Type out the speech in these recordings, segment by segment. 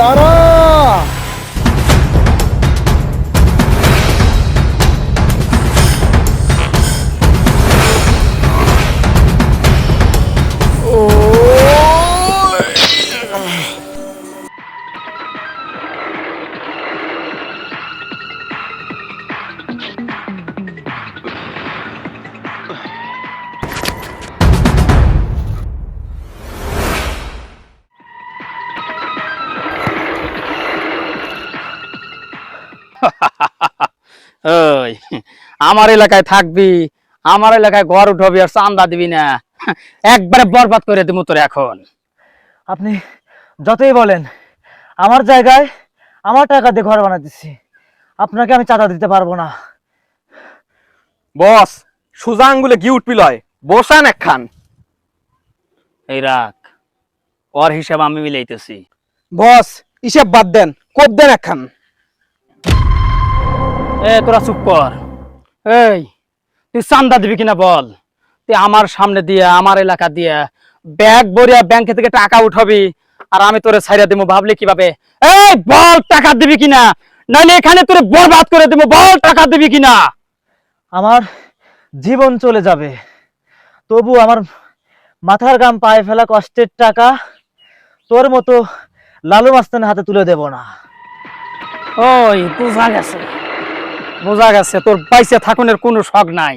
দাঁড়া ওই আমার এলাকায় থাকবি আমার এলাকায় ঘর উঠবি আর চান্দা দিবি না। একবারে বরবাদ করে দিব তোর এখন। আপনি যতই বলেন আমার জায়গায় আমার টাকা দিয়ে ঘর বানাতেছি আপনাকে আমি চাঁদা দিতে পারব না। বস সোজা আঙ্গুলে গি উঠবি লয়। বসান একখান। এই রাখ ওর হিসাব আমি মিলাইতেছি। বস হিসেব বাদ দেন কোপ দেন একখান। এ তোরা চুপ কর। এই তুই চান্দা দিবি কিনা বল? তুই আমার সামনে দিয়ে আমার এলাকা দিয়ে ব্যাগ ভরিয়া ব্যাংক থেকে টাকা উঠাবি আর আমি তোরে ছাইরা দিব ভাবলি কীভাবে? এই বল টাকা দিবি কিনা? নাহলে এখানে তোরে বরবাদ করে দিব বল টাকা দিবি কিনা? আমার জীবন চলে যাবে। তবু আমার মাথার গাম পায়ে ফেলা কষ্টের টাকা তোর মতো লালু মাস্তানের হাতে তুলে দেব না। ওই বোঝা গেছে। বোঝা গেছে, তোর বাইসে থাকুনের কোনো শখ নাই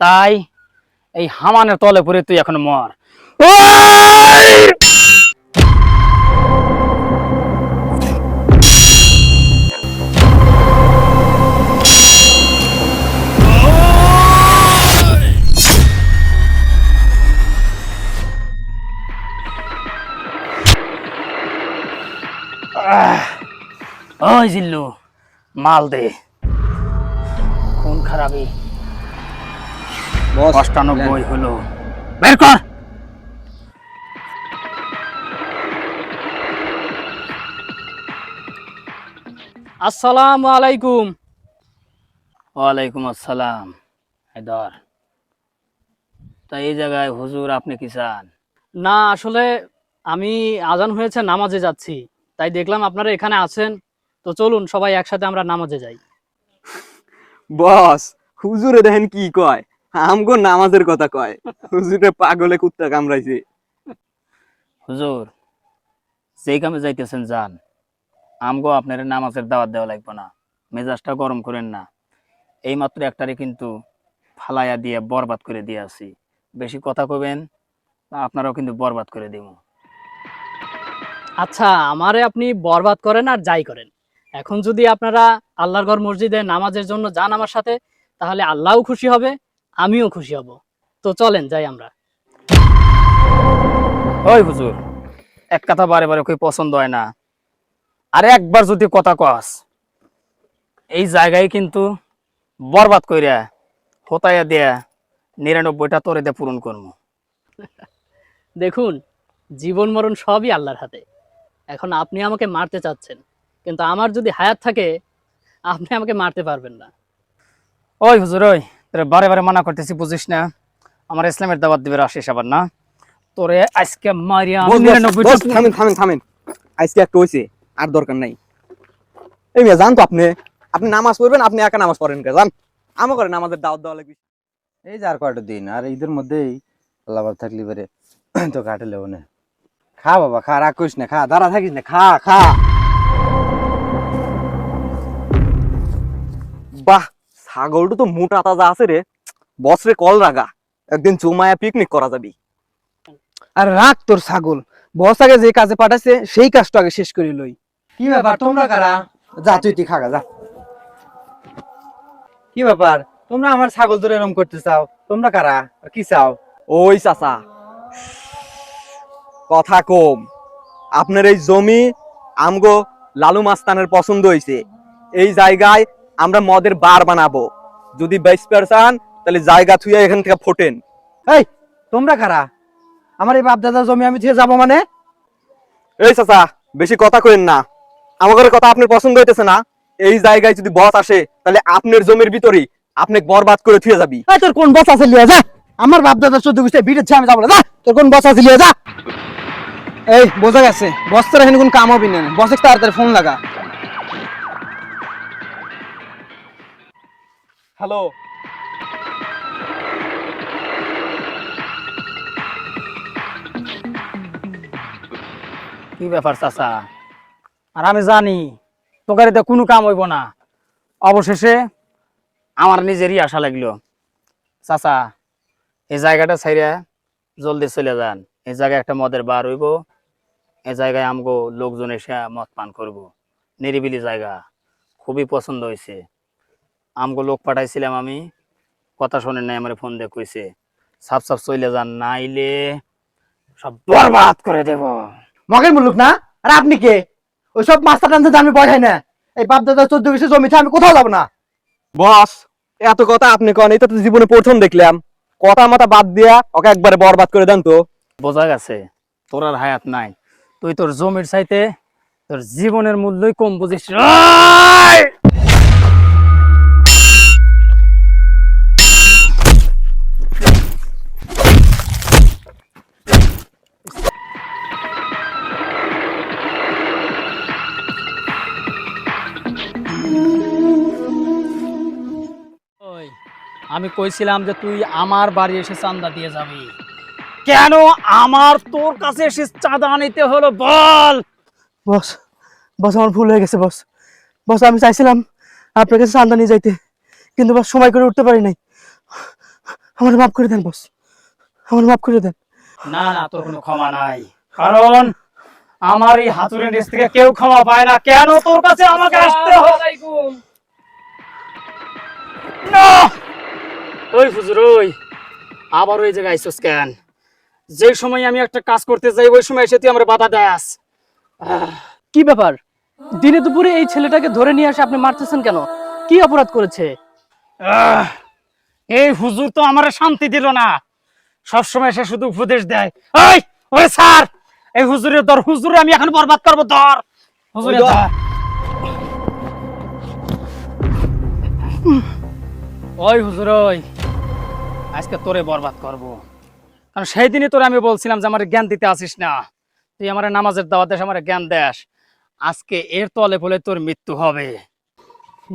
তাই এই হামানের তলে পড়ে তুই এখন মর ওই! জিল্লু, মাল দে খারাপই অষ্টানব্বই হলো। বের কর। আসসালামু আলাইকুম। ওয়ালাইকুম আসসালাম হায়দার। তা এই জায়গায় হুজুর আপনি কি চান? না আসলে আমি আজান হয়েছে নামাজে যাচ্ছি। তাই দেখলাম আপনারা এখানে আছেন। তো চলুন সবাই একসাথে আমরা নামাজে যাই। বস হুজুরে দেখেন কি কয়? আমগো নামাজের কথা কয়। হুজুরে পাগলে কুত্তা কামড়াইছে। হুজুর যেই কামে যাইতেছেন যান। আমগো আপনার নামাজের দাওয়াত দেওয়া লাগবে না। মেজাজটা গরম করেন না। এই মাত্র একটারে কিন্তু ফালাইয়া দিয়ে বরবাদ করে দিয়ে আসি। বেশি কথা কবেন আপনারাও কিন্তু বরবাদ করে দিব আচ্ছা আমারে আপনি বরবাদ করেন আর যাই করেন। এখন যদি আপনারা আল্লাহর ঘর মসজিদে নামাজের জন্য যান আমার সাথে তাহলে আল্লাহও খুশি হবে আমিও খুশি হব। তো চলেন যাই আমরা। ওই হুজুর এক কথা বারে বারে কই পছন্দ হয় না। আর একবার যদি কথা কস এই জায়গায় কিন্তু বরবাদ কইরা হতাইয়া দেয়া নিরানব্বইটা তোরে দিয়ে পূরণ করব দেখুন জীবন মরণ সবই আল্লাহর হাতে। এখন আপনি আমাকে মারতে চাচ্ছেন। কিন্তু আমার যদি হায়াত থাকে আপনি আমাকে মারতে পারবেন না। ওই হুজুর ওই। তোরে বারে বারে মানা করতেছি বুঝিস না? আমার ইসলামের দাবাত দিবে আসিস আবার না? তোরে আজকে মারিয়া থামেন থামেন থামেন। আজকে একটা হইছে আর দরকার নাই। এই মেয়ে জান তো আপনি? আপনি নামাজ পড়বেন আপনি একা নামাজ পড়েন কে? জান। আমা করে নামাজের দাওয়াত দেওয়া লাগবে। এই যে আর কয়টা দিন আর ঈদের মধ্যেই আল্লাহবার থাকলি পারে তো কাটলে ওনে খা বাবা খা করিস না খা দাঁড়া থাকিস না খা খা। ছাগলটা তো মোটা তাজা আছে রে বছরে কল রাগা একদিন জমায়া পিকনিক করা যাবি। আর রাখ তোর ছাগল। বস আগে যে কাজে পাঠাইছে সেই কাজটা আগে শেষ করে লই কি ব্যাপার তোমরা কারা? যা তুই তুই খাগা যা। কি ব্যাপার? তোমরা আমার ছাগল ধরে এরম করতে চাও। তোমরা কারা? আর কি চাও? ওই চাচা। কথা কম। আপনার এই জমি আমগো লালু মাস্তানের পছন্দ হয়েছে এই জায়গায় আমরা মদের বার বানাবো। যদি বেশ চান তাহলে জায়গা থুয়ে এখান থেকে ফোটেন। এই তোমরা কারা? আমার এই বাপ দাদার জমি আমি থুয়ে যাব মানে? এই চাচা বেশি কথা কইেন না। আমাদের কথা আপনার পছন্দ হইতেছে না। এই জায়গায় যদি বস আসে তাহলে আপনার জমির ভিতরেই আপনি বরবাদ করে থুয়ে যাবি। এই তোর কোন বস আছে লিয়া যা! আমার বাপ দাদা চোদ্দ গুষ্টে ভিড়েছে আমি যাব না যা! তোর কোন বস আছে লিয়ে যা! এই বোঝা গেছে। বস্তার এখানে কোন কাম হবে না। বসে তাড়াতাড়ি ফোন লাগা। হ্যালো। কি ব্যাপার চাচা? আর আমি জানি তোকার এতে কোনো কাম হইব না। অবশেষে আমার নিজেরই আশা লাগল। চাচা, এই জায়গাটা ছাইরা জলদি চলে যান। এই জায়গায় একটা মদের বার হইব। এই জায়গায় আমগো লোকজন এসে মদ পান করব। নিরিবিলি জায়গা। খুবই পছন্দ হয়েছে। আমগো লোক পাঠাইছিলাম আমি। কথা শোনেন নাই আমার ফোন দিয়ে কইছে সাপ সাপ চলে যান নাইলে সব বরবাদ করে দেব। মগের মুলুক না? আর আপনি কে? ওই সব মাস্টার টানতে আমি পয়সাই না। এই বাপ দাদা চোদ্দ বিশে জমিতে আমি কোথাও যাব না। বস এত কথা আপনি কন এটা তো জীবনে প্রথম দেখলাম। কথা মাথা বাদ দিয়া ওকে একবারে বরবাদ করে দেন তো। বোঝা গেছে তোর আর হায়াত নাই। তুই তোর জমির চাইতে তোর জীবনের মূল্যই কম বুঝিস। আমি কইছিলাম যে তুই আমার বাড়ি এসে চান্দা দিয়ে যাবি। কেন আমার তোর কাছে এসে চাঁদা নিতে হলো বল? বস বস আমার ভুল হয়ে গেছে বস। বস আমি চাইছিলাম আপনার কাছে চান্দা নিয়ে যাইতে কিন্তু বস সময় করে উঠতে পারি নাই। আমার মাফ করে দেন বস। আমার মাফ করে দেন। না না তোর কোনো ক্ষমা নাই। কারণ আমার এই হাতুড়ের নিচ থেকে কেউ ক্ষমা পায় না। কেন তোর কাছে আমাকে আসতে হবে না! ওই হুজুর ওই। আবার ওই জায়গায় আইসোস কেন? যে সময় আমি একটা কাজ করতে যাই ওই সময় এসে তুই আমার বাধা দেস কি ব্যাপার? দিনে দুপুরে এই ছেলেটাকে ধরে নিয়ে আসে আপনি মারতেছেন কেন? কি অপরাধ করেছে? এই হুজুর তো আমার শান্তি দিল না। সবসময় এসে শুধু উপদেশ দেয় ওই ওই স্যার এই হুজুরের দর হুজুরে আমি এখন বরবাদ করব ধর। হুজুরে ওই ধর। ধর। ওই হুজুর, ওই। আজকে তোরে বরবাদ করব। কারণ সেই দিনই তোরে আমি বলছিলাম যে আমার জ্ঞান দিতে আসিস না। তুই আমার নামাজের দাওয়াত দেশ, আমার জ্ঞান দেশ। আজকে এর তলে ফলে তোর মৃত্যু হবে।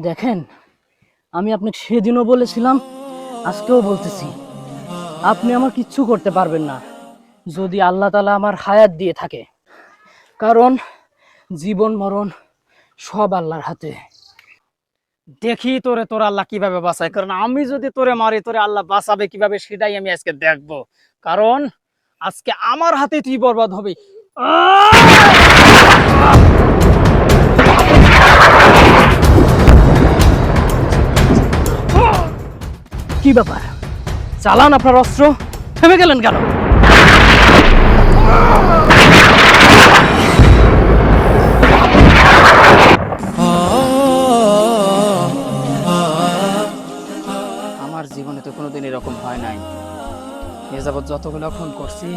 দেখেন, আমি আপনাকে সেদিনও বলেছিলাম, আজকেও বলতেছি। আপনি আমার কিচ্ছু করতে পারবেন না, যদি আল্লাহ তালা আমার হায়াত দিয়ে থাকে। কারণ জীবন মরণ সব আল্লাহর হাতে। দেখি তোরে, তোর আল্লাহ কীভাবে বাঁচায়। কারণ আমি যদি তোরে মারি, তোরে আল্লাহ বাঁচাবে কীভাবে সেটাই আমি আজকে দেখব। কারণ আজকে আমার হাতে তুই বরবাদ হবে। কি ব্যাপার? চালান আপনার অস্ত্র? থেমে গেলেন কেন? এরকম হয় নাই। এ যাবৎ যতগুলো খুন করছি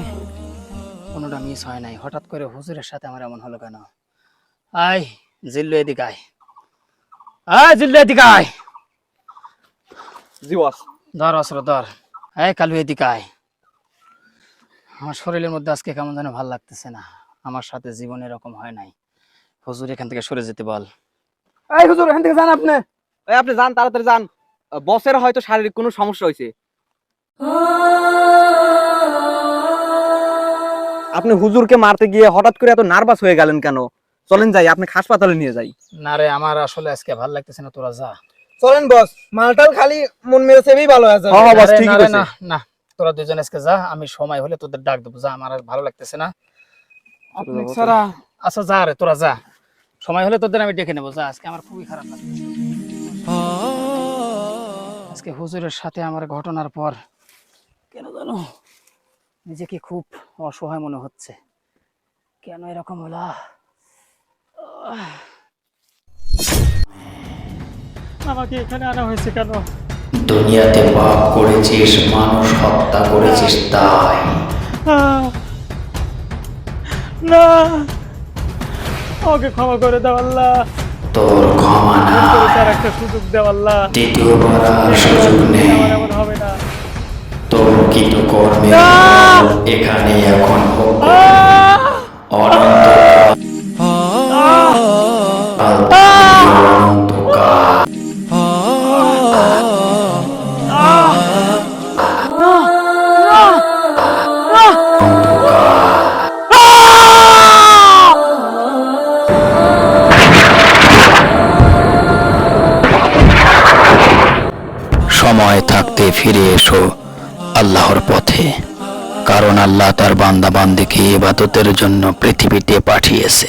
কোনোটা মিস হয় নাই। হঠাৎ করে হুজুরের সাথে আমার এমন হলো কেন? আয় জিল্লু এদিকে আয়। আয় জিল্লু এদিকে আয়। ধর অস্ত্র ধর। এই কালু এদিকে আয়। আমার শরীরের মধ্যে আজকে কেমন যেন ভালো লাগতেছে না। আমার সাথে জীবন এরকম হয় নাই। হুজুর এখান থেকে সরে যেতে বল। এই হুজুর এখান থেকে যান আপনি। এই আপনি যান তাড়াতাড়ি যান। বসের হয়তো শারীরিক কোনো সমস্যা হয়েছে। আপনি হুজুরকে মারতে গিয়ে হঠাৎ করে এত নার্ভাস হয়ে গেলেন কেন? চলেন যাই আপনি হাসপাতালে নিয়ে যাই। না রে আমার আসলে আজকে ভালো লাগতেছে না তোরা যা। চলেন বস মালটাল খালি মন মেরে সেবেই ভালো হয়ে যাবে। হ্যাঁ হ্যাঁ, বস আরে ঠিকই না না না তোরা দুজন আজকে যা আমি সময় হলে তোদের ডাক দেবো যা আমার আর ভালো লাগতেছে না। আপনি ছাড়া আচ্ছা যা রে তোরা যা। সময় হলে তোদের আমি ডেকে নেব যা আজকে আমার খুবই খারাপ লাগছে। আজকে হুজুরের সাথে আমার ঘটনার পর কেন জানো? নিজেকে খুব অসহায় মনে হচ্ছে। কেন এরকম হলো? আমাকে এখানে আনা হয়েছে কেন? দুনিয়াতে পাপ করেছিস মানুষ হত্যা করেছিস তাই! না। আমাকে ক্ষমা করে দাও আল্লাহ। তোর ক্ষমা না একটা সুযোগ দাও আল্লাহ। দ্বিতীয়বার আর সুযোগ নেই। হবে না। তোর কি তো কর্মে এখানে এখন ভোগ ফিরে এসো আল্লাহর পথে কারণ আল্লাহ তার বান্দা বান্দিকে ইবাদতের জন্য পৃথিবীতে পাঠিয়েছে।